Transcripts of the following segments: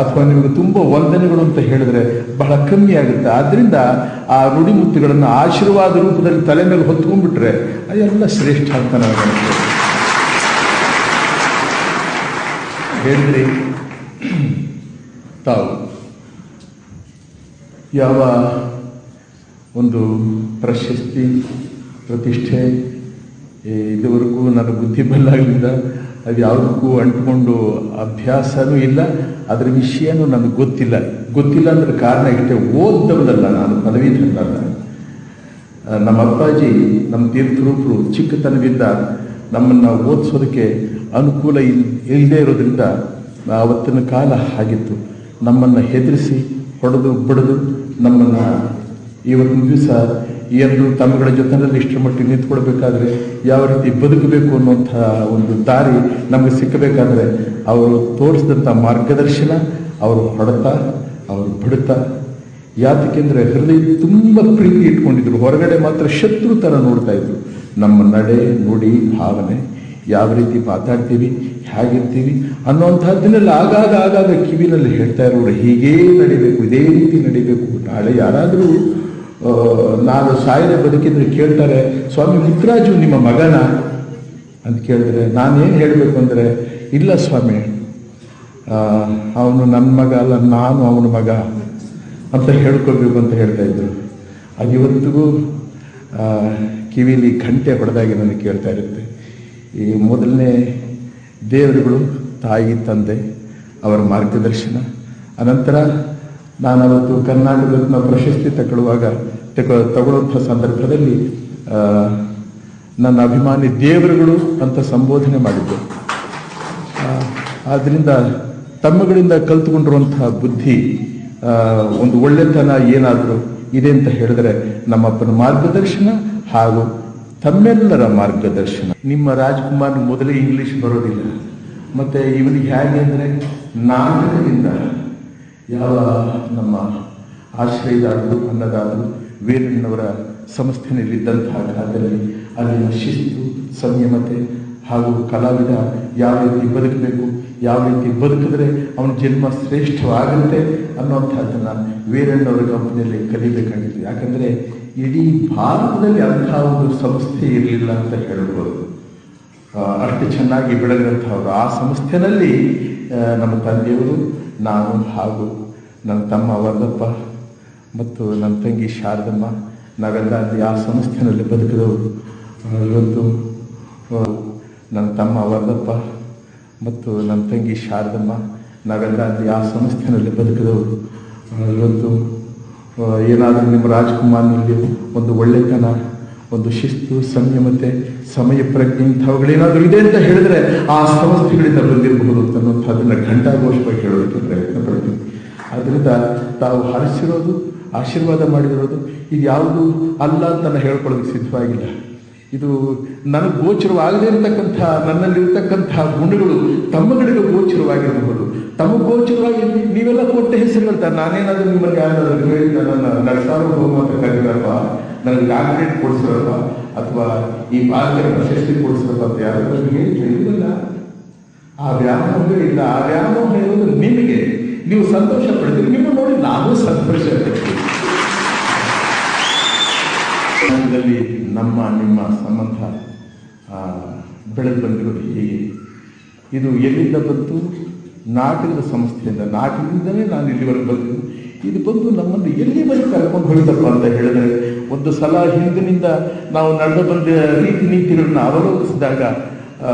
ಅಥವಾ ನಿಮಗೆ ತುಂಬ ವಂದನೆಗಳು ಅಂತ ಹೇಳಿದ್ರೆ ಬಹಳ ಕಮ್ಮಿ ಆಗುತ್ತೆ. ಆದ್ರಿಂದ ಆ ನುಡಿಮುತ್ತುಗಳನ್ನು ಆಶೀರ್ವಾದ ರೂಪದಲ್ಲಿ ತಲೆ ಮೇಲೆ ಹೊತ್ಕೊಂಡ್ಬಿಟ್ರೆ ಅದೆಲ್ಲ ಶ್ರೇಷ್ಠ ಅಂತ ಅನಿಸ್ತದೆ ಹೇಳಿದ್ರಿ ತಾವು ಯಾವ ಒಂದು ಪ್ರಶಸ್ತಿ, ಪ್ರತಿಷ್ಠೆ ಇದುವರೆಗೂ ನನ್ನ ಬುದ್ಧಿ ಬಲ್ಲಾಗಲಿಲ್ಲ ಅದು ಯಾವುದಕ್ಕೂ ಅಂಟ್ಕೊಂಡು ಅಭ್ಯಾಸನೂ ಇಲ್ಲ. ಅದರ ವಿಷಯನೂ ನನಗೆ ಗೊತ್ತಿಲ್ಲ. ಗೊತ್ತಿಲ್ಲ ಅಂದ್ರೆ ಕಾರಣ ಇಷ್ಟೇ ಓದ್ದವನಲ್ಲ ನಾನು ಪದವಿ ಆ, ನಮ್ಮ ಅಪ್ಪಾಜಿ ನಮ್ಮ ತೀರ್ಥರೂಪರು ಚಿಕ್ಕತನದಿಂದ ನಮ್ಮನ್ನು ಓದಿಸೋದಕ್ಕೆ ಅನುಕೂಲ ಇಲ್ ಇಲ್ಲದೆ ಇರೋದ್ರಿಂದ ಆವತ್ತಿನ ಕಾಲ ಆಗಿತ್ತು ನಮ್ಮನ್ನು ಹೆದರಿಸಿ ಹೊಡೆದು ಬಡಿದು ನಮ್ಮನ್ನು ಇವತ್ತಿನ ದಿವಸ ಎರಡು ತಮ್ಮಗಳ ಜೊತೆನಲ್ಲಿ ಇಷ್ಟರ ಮಟ್ಟಿಗೆ ನಿಂತ್ಕೊಳ್ಬೇಕಾದ್ರೆ ಯಾವ ರೀತಿ ಬದುಕಬೇಕು ಅನ್ನುವಂಥ ಒಂದು ದಾರಿ ನಮಗೆ ಸಿಕ್ಕಬೇಕಾದ್ರೆ ಅವರು ತೋರಿಸಿದಂಥ ಮಾರ್ಗದರ್ಶನ, ಅವರು ಹೊಡೆತ ಅವರು ಬಿಡುತ್ತ. ಯಾತಕ್ಕೆಂದ್ರೆ ಹೃದಯ ತುಂಬ ಪ್ರೀತಿ ಇಟ್ಕೊಂಡಿದ್ರು. ಹೊರಗಡೆ ಮಾತ್ರ ಶತ್ರು ಥರ ನೋಡ್ತಾ ಇದ್ರು. ನಮ್ಮ ನಡೆ, ನುಡಿ, ಭಾವನೆ, ಯಾವ ರೀತಿ ಮಾತಾಡ್ತೀವಿ, ಹೇಗಿರ್ತೀವಿ ಅನ್ನೋಂಥದ್ದನ್ನೆಲ್ಲ ಆಗಾಗ ಆಗಾಗ ಕಿವಿನಲ್ಲಿ ಹೇಳ್ತಾ ಇರೋರು, ಹೀಗೇ ನಡಿಬೇಕು, ಇದೇ ರೀತಿ ನಡಿಬೇಕು. ನಾಳೆ ಯಾರಾದರೂ ನಾನು ಸಾಯದೆ ಬದುಕಿದ್ರೆ ಕೇಳ್ತಾರೆ, ಸ್ವಾಮಿ ಮುತ್ತರಾಜು ನಿಮ್ಮ ಮಗನ? ಅಂತ ಕೇಳಿದ್ರೆ, ನಾನೇನು ಹೇಳಬೇಕು ಅಂದರೆ, ಇಲ್ಲ ಸ್ವಾಮಿ ಅವನು ನನ್ನ ಮಗ ಅಲ್ಲ, ನಾನು ಅವನ ಮಗ ಅಂತ ಹೇಳ್ಕೊಬೇಕು ಅಂತ ಹೇಳ್ತಾ ಇದ್ರು. ಅದು ಇವತ್ತಿಗೂ ಕಿವಿಲಿ ಗಂಟೆ ಹೊಡೆದಾಗಿ ನನಗೆ ಕೇಳ್ತಾ ಇರುತ್ತೆ. ಈ ಮೊದಲನೇ ದೇವರುಗಳು, ತಾಯಿ, ತಂದೆ, ಅವರ ಮಾರ್ಗದರ್ಶನ, ಅನಂತರ ನಾನು ಅವತ್ತು ಕರ್ನಾಟಕ ರತ್ನ ಪ್ರಶಸ್ತಿ ತಗೊಳ್ಳುವಾಗ ತಗೊ ತಗೊಳ್ಳುವಂಥ ಸಂದರ್ಭದಲ್ಲಿ ನನ್ನ ಅಭಿಮಾನಿ ದೇವರುಗಳು ಅಂತ ಸಂಬೋಧನೆ ಮಾಡಿದ್ದೆ ಆದ್ದರಿಂದ ತಮ್ಮಗಳಿಂದ ಕಲ್ತುಕೊಂಡಿರುವಂತಹ ಬುದ್ಧಿ ಒಂದು ಒಳ್ಳೆತನ ಏನಾದರೂ ಇದೆ ಅಂತ ಹೇಳಿದ್ರೆ ನಮ್ಮಪ್ಪನ ಮಾರ್ಗದರ್ಶನ ಹಾಗೂ ತಮ್ಮೆಲ್ಲರ ಮಾರ್ಗದರ್ಶನ. ನಿಮ್ಮ ರಾಜ್ಕುಮಾರ್ ಮೊದಲೇ ಇಂಗ್ಲಿಷ್ ಬರೋದಿಲ್ಲ. ಮತ್ತೆ ಇವನಿಗೆ ಹೇಗೆ ಅಂದರೆ ನಾಟಕದಿಂದ ಯಾವ ನಮ್ಮ ಆಶ್ರಯದಾದರು ಅನ್ನದಾದರು ವೀರಣ್ಣವರ ಸಂಸ್ಥೆಯಲ್ಲಿದ್ದಂತಹ ಕಾಲದಲ್ಲಿ ಅಲ್ಲಿನ ಶಿಸ್ತು, ಸಂಯಮತೆ ಹಾಗೂ ಕಲಾವಿದ ಯಾವ ರೀತಿ ಬದುಕಬೇಕು, ಯಾವ ರೀತಿ ಬದುಕಿದ್ರೆ ಅವನ ಜನ್ಮ ಶ್ರೇಷ್ಠವಾಗುತ್ತೆ ಅನ್ನೋಂಥದ್ದನ್ನು ವೀರಣ್ಣವರ ಕಂಪನಿಯಲ್ಲಿ ಕಲಿಬೇಕಾಗಿತ್ತು. ಯಾಕಂದರೆ ಇಡೀ ಭಾರತದಲ್ಲಿ ಅಂಥ ಒಂದು ಸಂಸ್ಥೆ ಇರಲಿಲ್ಲ ಅಂತ ಹೇಳ್ಬೋದು. ಅಷ್ಟು ಚೆನ್ನಾಗಿ ಬೆಳೆದಂಥವ್ರು ಆ ಸಂಸ್ಥೆನಲ್ಲಿ ನಮ್ಮ ತಂದೆಯವರು, ನಾನು ಹಾಗೂ ನನ್ನ ತಮ್ಮ ವರದಪ್ಪ ಮತ್ತು ನನ್ನ ತಂಗಿ ಶಾರದಮ್ಮ, ನಾವೆಲ್ಲ ಅಲ್ಲಿ ಆ ಸಂಸ್ಥೆನಲ್ಲಿ ಬದುಕಿದವರು. ಇವತ್ತು ನನ್ನ ತಮ್ಮ ವರದಪ್ಪ ಮತ್ತು ನನ್ನ ತಂಗಿ ಶಾರದಮ್ಮ, ನಾವೆಲ್ಲ ಅಲ್ಲಿ ಆ ಸಂಸ್ಥೆನಲ್ಲಿ ಬದುಕಿದವರು. ಇವತ್ತು ಏನಾದರೂ ನಿಮ್ಮ ರಾಜ್ಕುಮಾರ್ನಲ್ಲಿ ಒಂದು ಒಳ್ಳೆತನ ಒಂದು ಶಿಸ್ತು, ಸಂಯಮತೆ, ಸಮಯ ಪ್ರಜ್ಞೆ ಇಂಥವುಗಳೇನಾದರೂ ಇದೆ ಅಂತ ಹೇಳಿದ್ರೆ ಆ ಸಮಸ್ಥೆಗಳಿಂದ ಬಂದಿರಬಹುದು ಅನ್ನುವಂಥದ್ದನ್ನು ಘಂಟಾಘೋಷವಾಗಿ ಹೇಳೋದಕ್ಕೆ ಪ್ರಯತ್ನ ಪಡ್ತೀನಿ. ಆದ್ದರಿಂದ ತಾವು ಹರಿಸಿರೋದು, ಆಶೀರ್ವಾದ ಮಾಡಿರೋದು, ಇದು ಯಾವುದು ಅಲ್ಲ ಅಂತ ನಾನು ಹೇಳ್ಕೊಳ್ಳೋದಕ್ಕೆ ಸಿದ್ಧವಾಗಿಲ್ಲ. ಇದು ನನಗೆ ಗೋಚರವಾಗದೇ ಇರತಕ್ಕಂಥ ನನ್ನಲ್ಲಿರ್ತಕ್ಕಂತಹ ಗುಣಗಳು ತಮ್ಮಗಳಿಗೆ ಗೋಚರವಾಗಿರಬಹುದು. ತಮ್ಮ ಗೋಚರವಾಗಿ ನೀವೆಲ್ಲ ಕೊಟ್ಟ ಹೆಸರುಗಳಂತ ನಾನೇನಾದರೂ ನಿಮ್ಮಲ್ಲಿ ಯಾರಾದರೂ ಹೇಳಿದ ನನ್ನ ನಡೆಸಾರು ಕರೀರಪ್ಪ. ನನಗೆ ಡಾಕ್ಟರೇಟ್ ಕೊಡಿಸಿರಪ್ಪ ಅಥವಾ ಈ ಪಾಲಕರ ಪ್ರಶಸ್ತಿ ಕೊಡಿಸಿರಪ್ಪ ಅಂತ ಯಾರು ನಿಮಗೆ ತಿಳಿದಿಲ್ಲ ಆ ವ್ಯಾಮೋಹ ಇಲ್ಲ. ಆ ವ್ಯಾಮೋಹ ಇರೋದು ನಿಮಗೆ. ನೀವು ಸಂತೋಷ ಪಡ್ತೀರಿ. ನಿಮ್ಮ ನೋಡಿ ನಾನು ಸಂತೋಷ ಸಮಾಜದಲ್ಲಿ ನಮ್ಮ, ನಿಮ್ಮ ಸಂಬಂಧ ಬೆಳೆದು ಬಂದಿರೋದು ಹೇಗೆ? ಇದು ಎಲ್ಲಿಂದ ಬಂತು? ನಾಟಕದ ಸಂಸ್ಥೆಯಿಂದ. ನಾಟಕದಿಂದಲೇ ನಾನು ಇಲ್ಲಿವರೆಗೆ ಬಂದು ಇದು ಬಂದು ನಮ್ಮನ್ನು ಎಲ್ಲಿವರೆಗೆ ಕರ್ಕೊಂಡು ಹೋಗಿದಪ್ಪ ಅಂತ ಹೇಳಿದ್ರೆ ಒಂದು ಸಲ ಹಿಂದಿನಿಂದ ನಾವು ನಡೆದು ಬಂದ ರೀತಿ ನೀತಿಗಳನ್ನ ಅವಲೋಕಿಸಿದಾಗ ಬೇಗ ಆ,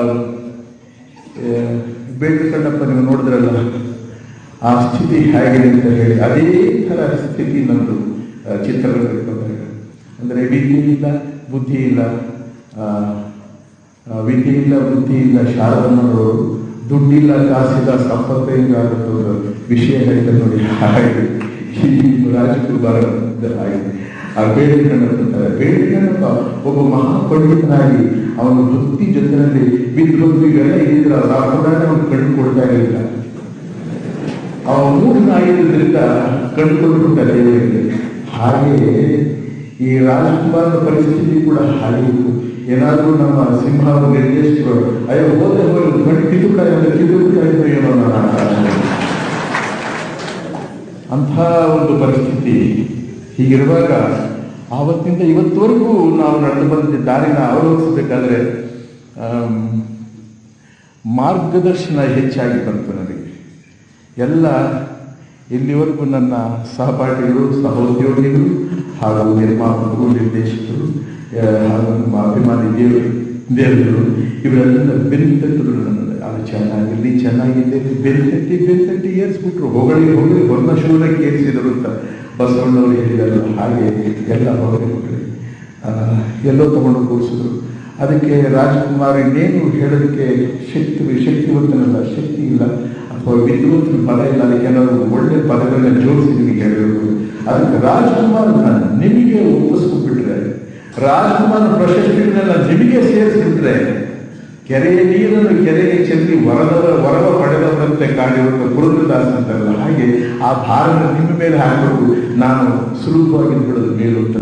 ಬೇಟೆ ಕಣ್ಣಪ್ಪ ನೀವು ನೋಡಿದ್ರಲ್ಲ ಆ ಸ್ಥಿತಿ ಹೇಗಿದೆ ಅಂತ ಹೇಳಿ ಅದೇ ಥರ ಸ್ಥಿತಿ ನಮ್ಮದು ಚಿತ್ರರಂಗಕ್ಕೆ ಅಂದರೆ ವಿದ್ಯೆ ಇಲ್ಲ ಬುದ್ಧಿ ಇಲ್ಲ ವಿದ್ಯೆ ಇಲ್ಲ ಬುದ್ಧಿ ಇಲ್ಲ ಶಾರದನವರು ದುಡ್ಡಿಲ್ಲ ಕಾಸಿಲ್ಲ ಸಂಪತ್ತು ಇಲ್ಲ ಅನ್ನೋದು ವಿಷಯ ಹೇಳಿದ ನೋಡಿ ಹಾಗೆ. ಈ ರಾಜಕುಮಾರ ಹಾಗೆ ಆ ಬೇಡ ಕಣ್ಣಪ್ಪ ಒಬ್ಬ ಮಹಾ ಅವನ ಭಕ್ತಿ ಜೊತೆಯಲ್ಲಿ ವಿದ್ವತ್ತು ಇವೆಲ್ಲ ಇದ್ದಿದ್ರಲ್ಲ ಆ ಕೂಡ ಅವನು ಕಣ್ಣು ಕೊಡ್ತಾ ಇರಲಿಲ್ಲ ಅವ ಮೂಢನಾಗಿದ್ದರಿಂದ ಕಂಡುಕೊಂಡ್ಬಿಟ್ಟ ದೇವರಿಗೆ ಹಾಗೆಯೇ ಈ ರಾಜಕುಮಾರನ ಪರಿಸ್ಥಿತಿ ಕೂಡ ಹಾಗೆ ಏನಾದರೂ ನಮ್ಮ ಸಿಂಹ ನಿರ್ದೇಶಕರು ಅಯ್ಯೋ ಹೋದ್ರೆ ಹೋಗಿ ಇದ್ರು ಏನೋ ನನ್ನ ಅಂಥ ಒಂದು ಪರಿಸ್ಥಿತಿ ಹೀಗಿರುವಾಗ ಆವತ್ತಿಂದ ಇವತ್ತುವರೆಗೂ ನಾವು ನಡೆದು ಬಂದ ದಾರಿನ ಅವಲೋಕಿಸಬೇಕಾದ್ರೆ ಮಾರ್ಗದರ್ಶನ ಹೆಚ್ಚಾಗಿ ಬಂತು ನನಗೆ. ಎಲ್ಲ ಇಲ್ಲಿವರೆಗೂ ನನ್ನ ಸಹಪಾಠಿಗಳು, ಸಹೋದ್ಯೋಗಿಗಳು ಹಾಗೂ ನಿರ್ಮಾಪಕರು ನಿರ್ದೇಶಕರು ಹಾಗೂ ಅಭಿಮಾನಿ ದೇವರು ದೇವರು ಇವರೆಲ್ಲ ಅದು ಚೆನ್ನಾಗಿರಲಿ ಚೆನ್ನಾಗಿದೆ. ಬೆಲ್ ಕಟ್ಟಿ ಏರಿಸ್ಬಿಟ್ರು. ಹೊಗಳಿ ಹೊಗಳಿ ಹೊನ್ನ ಶೂಲಕ್ಕೆ ಏರಿಸಿದರು ಅಂತ ಬಸವಣ್ಣವರು ಹೇಳಿದರು. ಹಾಗೆ ಎಲ್ಲ ಹೊಗಳಿ ಹೊಗಳಿ ಎಲ್ಲೋ ತಗೊಂಡು ಕೂರಿಸಿದ್ರು. ಅದಕ್ಕೆ ರಾಜ್ಕುಮಾರ್ ಇನ್ನೇನು ಹೇಳೋದಕ್ಕೆ ಶಕ್ತಿ, ಶಕ್ತಿವಂತನಲ್ಲ, ಶಕ್ತಿ ಇಲ್ಲ. ಅಥವಾ ವಿದ್ಯುತ್ ಪದ ಇಲ್ಲ, ಅದಕ್ಕೆ ಏನಾದರೂ ಒಳ್ಳೆ ಪದಗಳನ್ನ ಜೋಡಿಸಿ ನಿಮಗೆ ಹೇಳಬೇಕು ಅದಕ್ಕೆ ರಾಜ್ಕುಮಾರ್ ನಿಮಗೆ ಒಪ್ಪಿಸ್ಕೊಂಡ್ಬಿಟ್ರೆ ರಾಜ್ಕುಮಾರ್ ಪ್ರಶಸ್ತಿಗಳನ್ನೆಲ್ಲ ನಿಮಗೆ ಸೇರಿಸ್ಬಿಟ್ರೆ ಕೆರೆಯ ನೀರನ್ನು ಕೆರೆಗೆ ಚೆಲ್ಲಿ ವರದವ ವರವ ಪಡೆದವರಂತೆ ಕಾಡಿರುವ ಪುರಂದದಾಸ್ ಅಂತಾರಲ್ಲ ಹಾಗೆ ಆ ಭಾರನ ನಿಮ್ಮ ಮೇಲೆ ಹಾಕಬೇಕು. ನಾನು ಸುಲಭವಾಗಿ ಬಿಡೋದು ಅಂತ